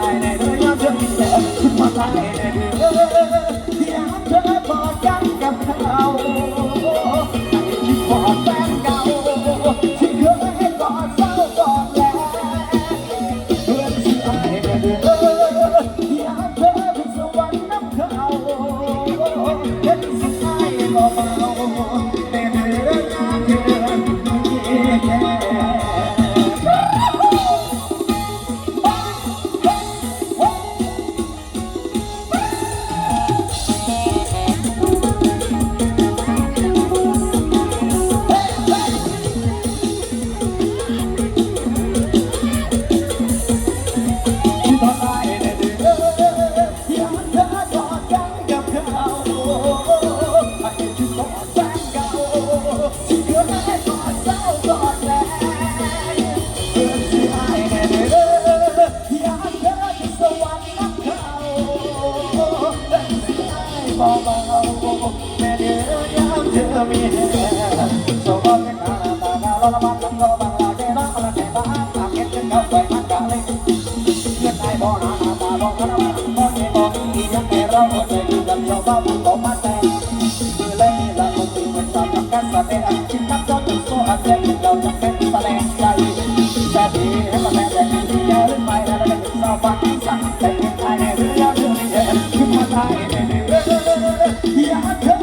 Silence. Yeah, I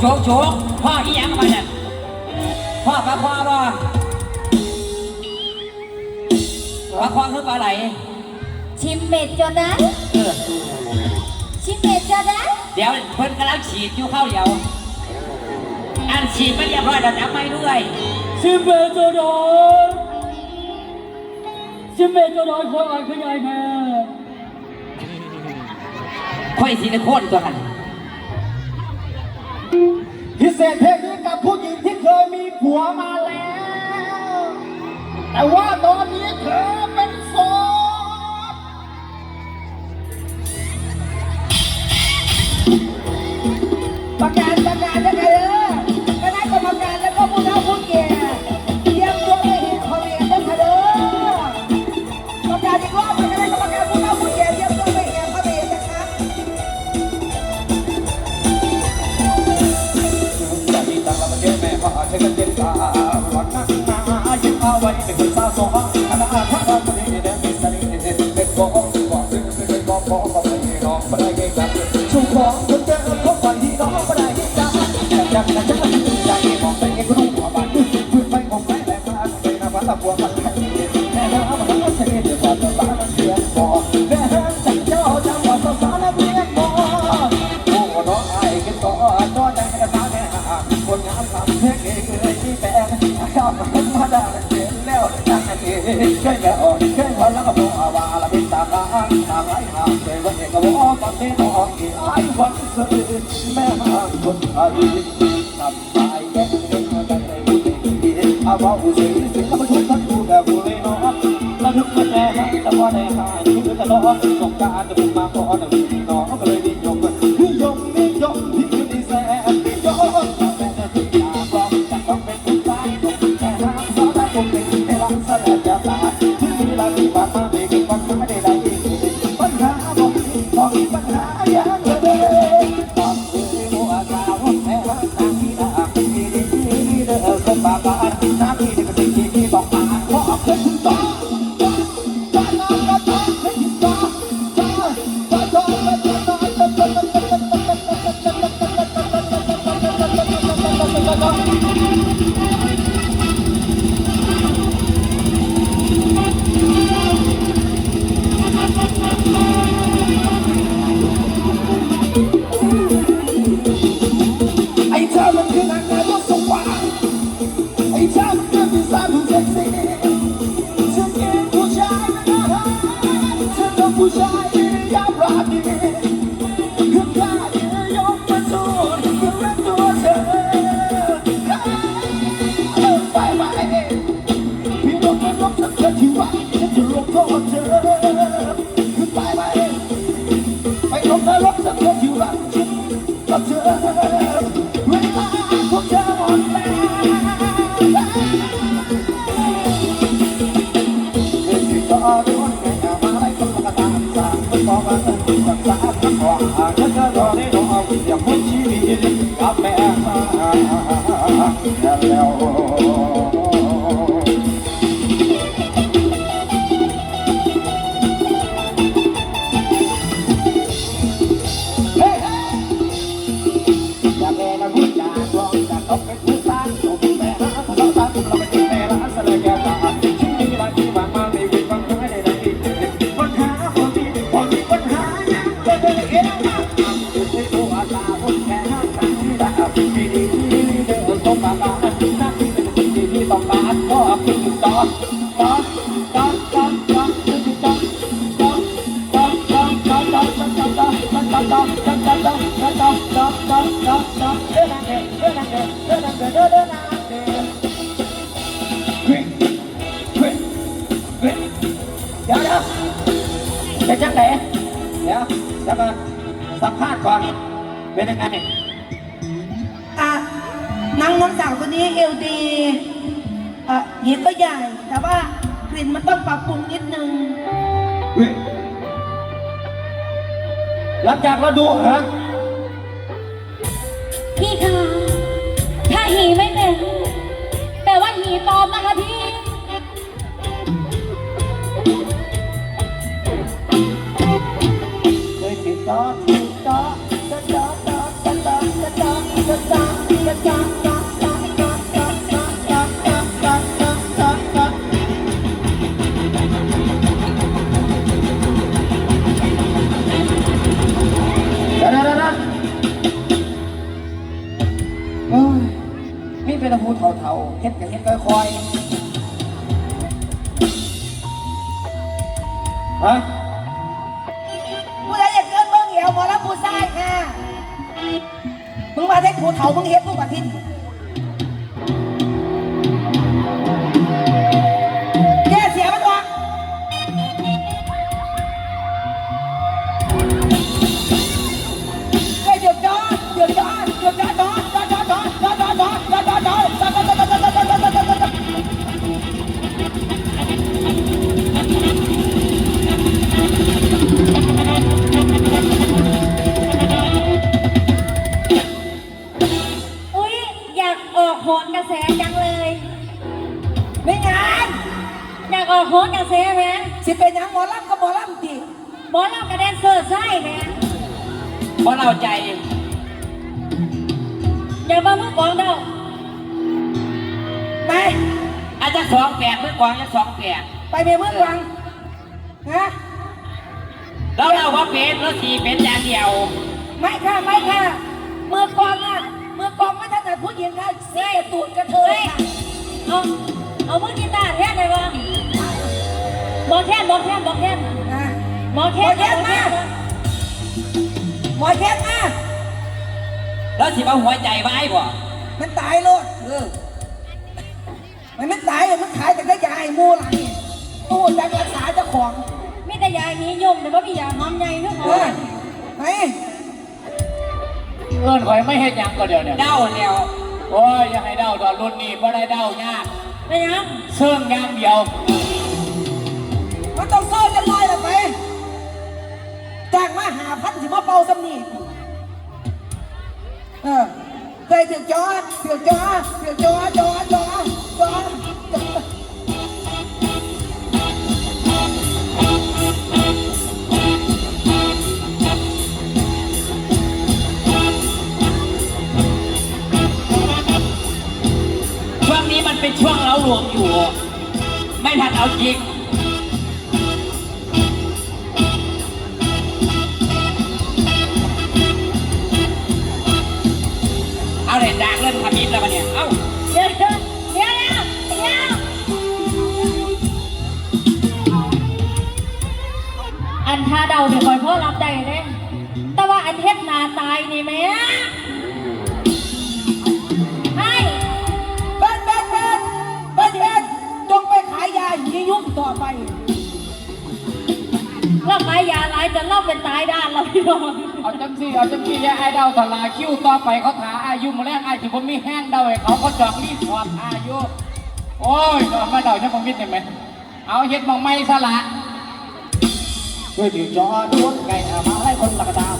โชกโชกพ่ออีหยังไปเนี่ยพ่อปลาควาบ่ปลาควาคือปลาไหลชิมเม็ดจนไชิมเม็ดจนไเดี๋ยวเพิ่นกำลังฉีดอยู่ข้าวเดียว อันฉีดไม่เรียบร้อยแต่วจำไม่ด้วยชิมเม็ดจนไชิมเม็ดจนไคนอ่านขยายแม่ค่อยสีนโคตรตัวหัน เศษเพลงบกับผู้หญิงที่เคยมีผัวมาแล้ว แต่ว่าตอนนี้เธอ สับหัวขัแม่น้ำมันก็เสียดี๋ยวความตามันเสียงบ่แม่น้ำจังเจ้จัหวะสาวนักเรียนบ่โอ้น้องไอ้กินต่อน้องจังกรตาแม่คนงามทำเพลงเอเลยที่แฟนข้ามมาด้เสียแล้วจังเองคยแม่อ่อนเคยวันละก็บ่วาละเป็ตาตาตาไหหามเคยวันเองก็บ่ฟังเพลงออกอีไอวันเคยแม่หาคนอดี อาเบาผู้หญิงถ้ามันชุดมันดูแบบผู้เลยเนาะแล้วนึกมันแน่แต่พอได้หายชุดจะร้องสงการจะมึงมาขอหนึ่ง แล้ว เป็นจังไหนเดี๋ยวเดี๋ยวก่อนสัมภาษณ์ก่อนเป็นยังไงอะนางน้องสาวคนนี้เอวดีอะหญิงก็ใหญ่ แต่ว่ากลิ่นมันต้องปรับปรุงนิดนึงเฮ้ยหลังจากเราดูฮะพี่คะถ้าหีไม่เป็นแปลว่าหีปลอมนะคะพี่ เคยติดต่อติดต่อติดต่อติดต่อติดต่อติดต่อติดต่อติดต่อติ อลเรากระเด็นเซอร์ไส้แม่เพราะเราใจ อย่ามามือกองเด้าไป อาจจะสองแปดเมื่อกวางจะสองแปดไปเมียเมืองวังฮะแล้วเราว่าเป็นเราสี่เป็นอย่างเดียว ไม่ค่ะไม่ค่ะมือกองอะมือกองไม่ถแต่ผู้หญิงค่ะเสียตูดกระเทยค่ะเอาเอามือกีตาร์แทนเลยวะบอกแทนบอกแทนบอกแทนนะบอกแทนบอกแทนหมอแคทมาแล้วสิมาหัวใจไว้บ่มันตายโลดเออมันไม่ตายอะมันขายแต่ก็ยายมูหลังนี่ตู้จักรักษาเจ้าของมีแต่ยาหนี้ยมแต่ว่ามียาหอมใหญ่เพื่อหเอออมไหนเอิ้นข่อยไม่เฮ็ดหยังก็เดี๋ยวเนี่ยเด้าแล้วโอ้ยอย่าให้เดาดอกรุ่นนี้บ่ได้เดายากไปยังเสื่องอย่างเดียวมันต้องซ่อนกันลอยละไป จ้างมาหาพันสิมาเป่าสำนีเออเคยเถือกจอเถือกจอเถือกจอจอจอจอจอช่วงนี้มันเป็นช่วงเราหลวมอยู่ ไม่ทันเอาจริง เราขายยาหลายจนเราเป็นตายด้านเราพี่น้องเอาจังซี่เอาจังซี่อย่าไอ้เดาตลาคิวต่อไปเขาถาอายุมาแรกไอ้ที่ผมมีแห้งเดาให้เขาเขาจอกรีสอร์ทอายุโอ้ยจอกมาเดาใช่ผมคิดได้ไหมเอาเฮ็ดมองไม่สละช่วยถือจอดวนไก่อามาให้คนละกระดาษ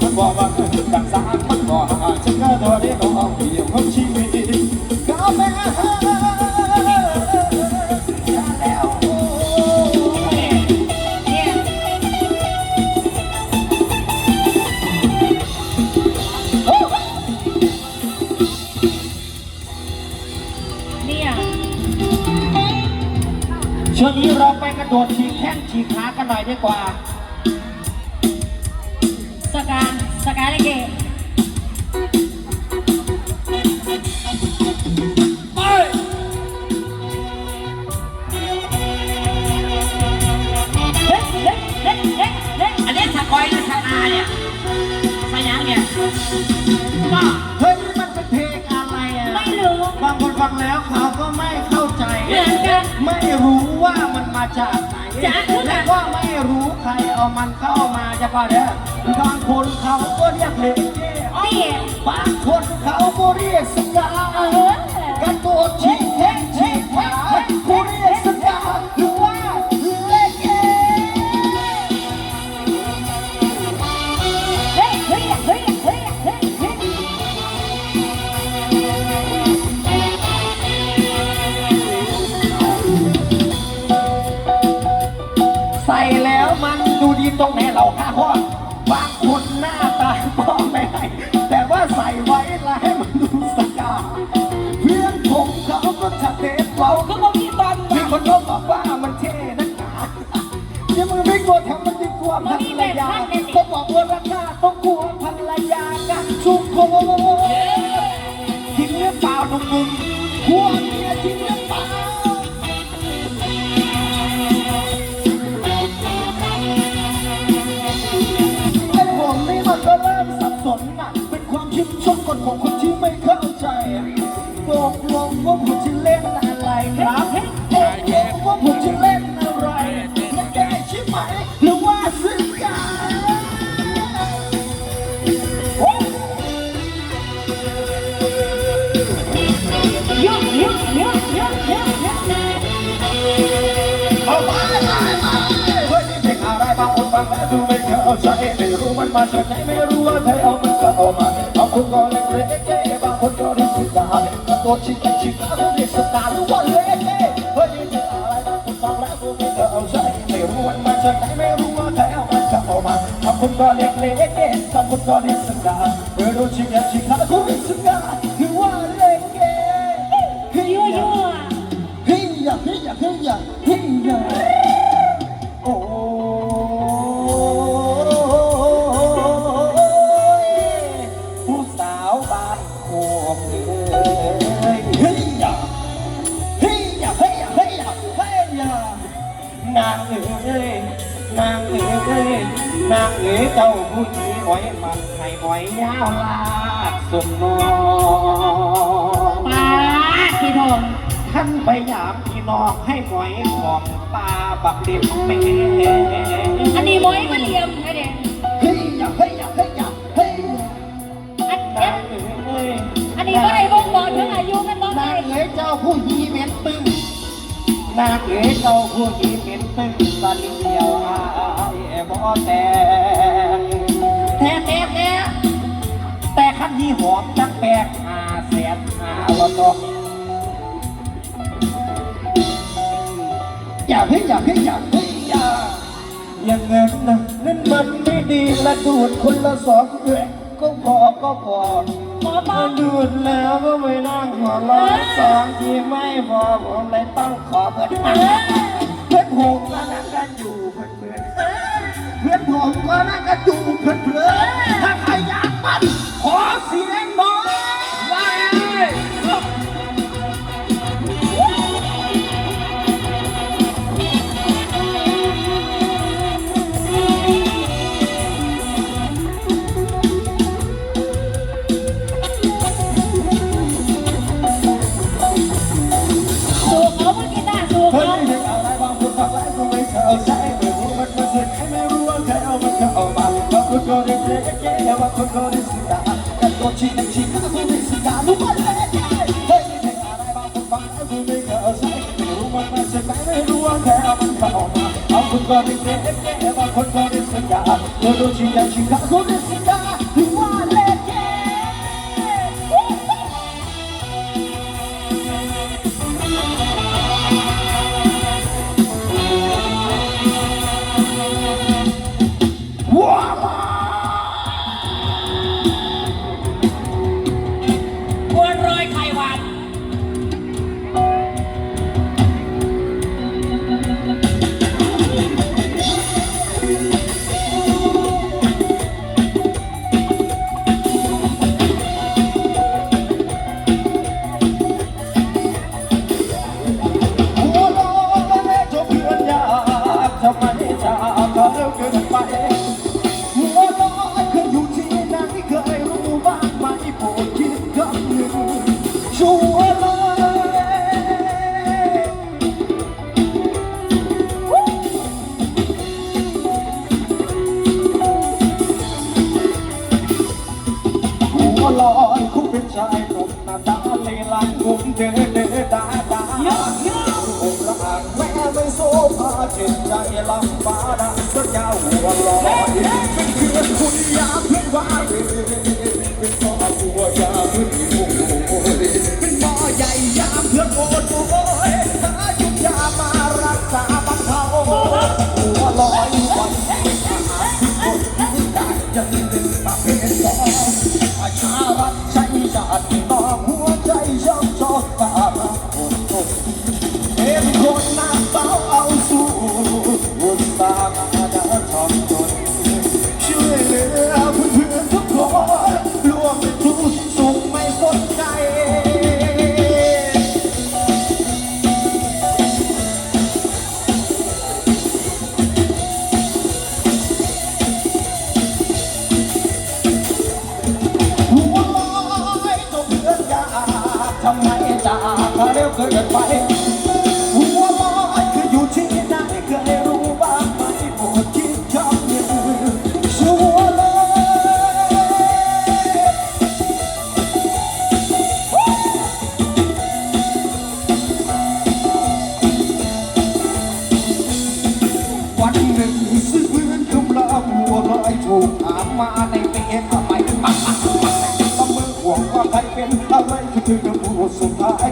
มันบอกว่าดังสามมันบอกว่าฉันก็ตัวนี้ต้องเอาเดียวของชีวิตก็แม่แล้ นี้เราไปกระโดดฉีกแข้งฉีกขากันหน่อยดีกว่า สกาสกาเลเกะไปเฮ้ยเฮ้ยเฮ้ยเฮ้ยเฮ้ยอันนี้สกอยหรือสกาเนี่ยสยังเนี่ยก็เฮ้ยนี่มันเป็ ฟังแล้วเขาก็ไม่เข้าใจเหมือนกันไม่รู้ว่ามันมาจากไหนจากที่ไหน และก็ไม่รู้ใครเอามันเข้ามาจะป่ะเนี่ยบางคนเขาก็เรียกเพลงเจ๊นี่บางคนเขาก็เรียกสกาเออกระโดดฉีกแข้งฉีกขาเขาเรียก หนุ่มหัวเมียจริงหรือเปล่า ฟังแล้วดูไม่เข้าใจไม่รู้มันมาจากไหนไม่รู้ว่าใครเอามันก็เอามาบางคนก็เล่นเล่นเก๋บางคนก็เล่นสื่อกากระโดดชิงชิงขาเรียกสตาร์หรือว่าเล่นเก๋เฮ้ยอะไรบางคนฟังแล้วดูไม่เข้าใจไม่รู้มันมาจากไหนไม่รู้ว่าใครเอามันก็เอามาบางคนก็เล่นเล่นเก๋บางคนก็เล่นสตาร์กระโดดชิงชิงขาเรียกสตา อยยาวลากสมนองป้าพี่น้องท่านพยายามพี่น้องให้หมอยของตาบักเด็บเป็นอันนี้หมอยมัเลียมแค่เด็กเฮ้ยอย่าเฮ้ยเฮ้ยเฮ้ยอันเด็อันนี้ก็ได้บ่งบอกถึงอายุกันบ่นเอ๋ยเจ้าผู้ยีเม็ดตึ้งนางเอ๋ยเจ้าผู้ยีเม็ดตึ้งตาเดียวอายบ่แต่ันยี่หอมจักแปกหาแสนหาอวตอย่าเพ่งอย่าเพ่งอย่าเพ่งอย่าอย่างนั้นนะนั่นมันไม่ดีและดูดคนละสองเดือนก็พอก็พอมาดูดแล้วก็ไม่นั่งหัวร้อนสองทีไม่พอผมเลยต้องขอเพื่อนเพื่อนผมก็นั่งกันอยู่เพื่อนเพื่อนเพื่อนผมก็นั่งกันอยู่เพื่อนเพื่อน 거리스가 갖고 지낸 지나고 있으니까 누구에게 헤이네 알아봐도 말고 내가 어색 누구만 마치 나를 누워 대만 가오마 아픈 거리스에 내가 걸거리스가 너도 지낸 지나고 있으니까 누구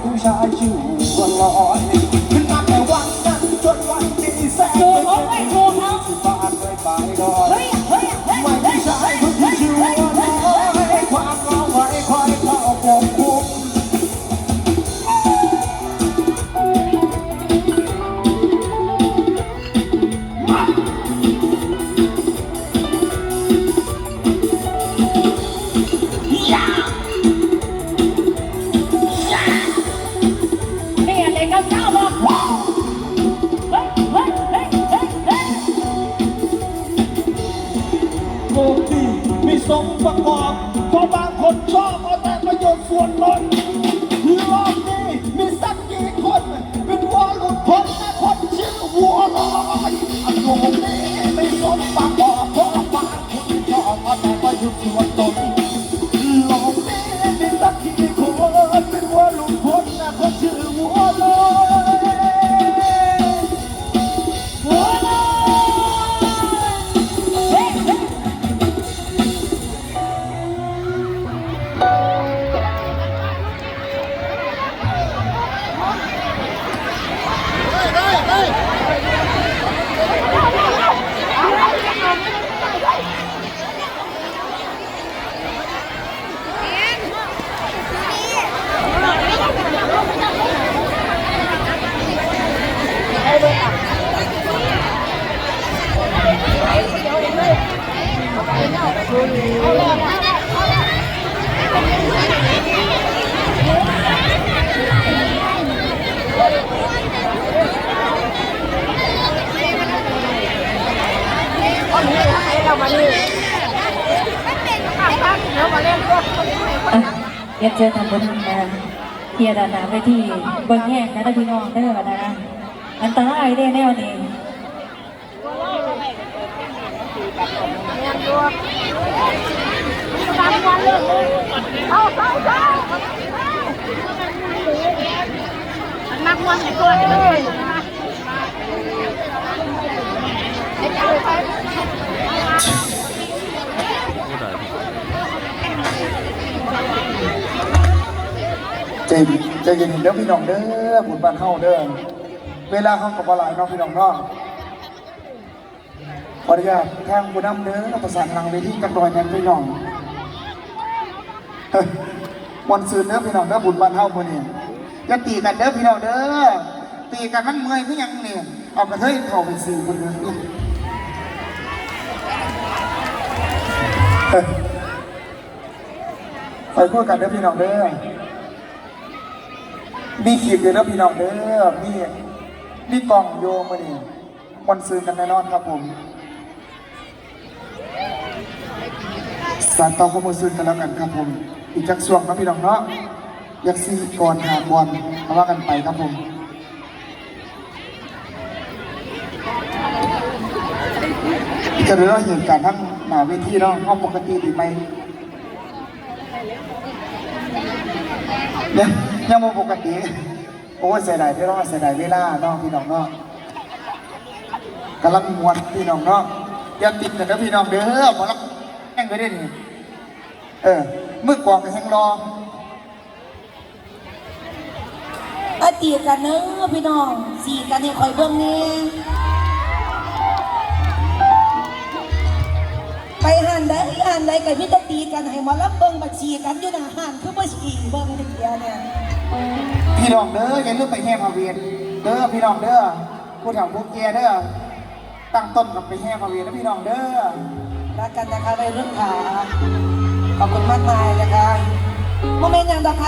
留下爱心 อะเดี๋ยวเจอทำบุญนเฮียดานาไปที่บิ้งแห้งนะพี่น้องเด้อนะอันตรายได้แน่นี่ ใจใจเย็นๆเด้อพี่น้องเด้อบุญบ้านเฮาเด้อเวลาเขากับหลายเนาะพี่น้องเนาะขออนุญาตทางผู้นำเด้อประสานทางเวทีกันดอยแทนพี่น้องเฮ้ยวันซืนเด้อพี่น้องเด้อบุญบ้านเฮามื้อนี้อย่าตีกันเด้อพี่น้องเด้อตีกันมันเมื่อยคือยังนี่เอากระเทยเข้าไปซื้อคนเด้อเฮ้ย ไปพูดกันเด้อพี่น้องเด้อมีขีดเลยแล้วพี่น้องเด้อมีมีกล่องโยมาดิวันซื้อกันแน่นอนครับผมสารต่อข้อมูลซื้อกันแล้วกันครับผม อีกจักส่วงครับพี่น้องเนาะยากซีก่อนหาบอลมาว่ากันไปครับผมจะเรื่องเหตุการณ์ทั้ง หนาเวทีเนาะเอาปกติดีไหมยังยังบ่ปกติ โอ้เสียดายที่รอดเสียดายเวลาเนาะพี่น้องเนาะกำลังมวนพี่น้องเนาะอย่าติดกันนะพี่น้องเด้อหมาลัแห้งไปได้นี่เออมือกวางกับแห้งรอตีกันเนอะพี่น้องสีกันให้คอยเบิ่งนี่ ไปหันได้หันได้กันมิตรตีกันให้หมารับเบิ่งบัญชีกันอยู่หน้าหันคือบัญชีเบิ่งเดียวเนี่ยพี่น้องเด้ออย่าลืมไปแห่พระเวทเด้อพี่น้องเด้อผู้เฒ่าผู้แก่เด้อตั้งต้นกับไปแห่พระเวทนะพี่น้องเด้อรักกันนะคะในเรื่องขาขอบคุณมากมายนะคะโมเมนต์อย่างดอกค่ะ